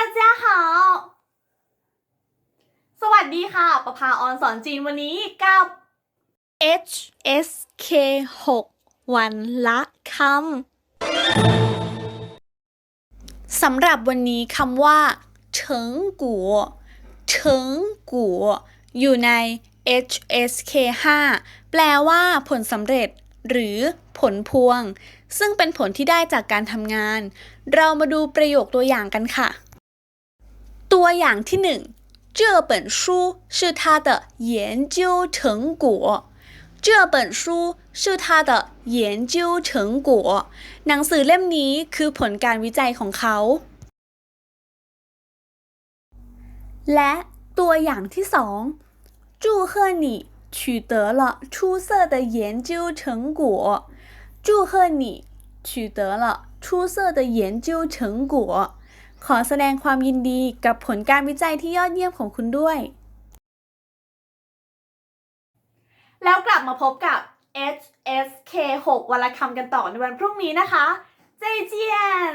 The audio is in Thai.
าเจ้าค่ะสวัสดีค่ะ ประภาออนสอนจีนวันนี้กับ HSK 6 วันละคำสำหรับวันนี้คำว่าเฉิงกัวเฉิงกัวอยู่ใน HSK 5แปลว่าผลสำเร็จ หรือผลพวง ซึ่งเป็นผลที่ได้จากการทำงาน เรามาดูประโยคตัวอย่างกันค่ะ ตัวอย่างที่หนึ่ง这本书是他的研究成果。这本书是他的研究成果หนังสือเล่มนี้คือผลการวิจัยของเขา และตัวอย่างที่สอง祝贺你取得了出色的研究成果祝贺你取得了出色的研究成果 ขอแสดงความยินดีกับผลการวิจัยที่ยอดเยี่ยมของคุณด้วย แล้วกลับมาพบกับ HSK 6วันละคำกันต่อในวันพรุ่งนี้นะคะ เจเจียน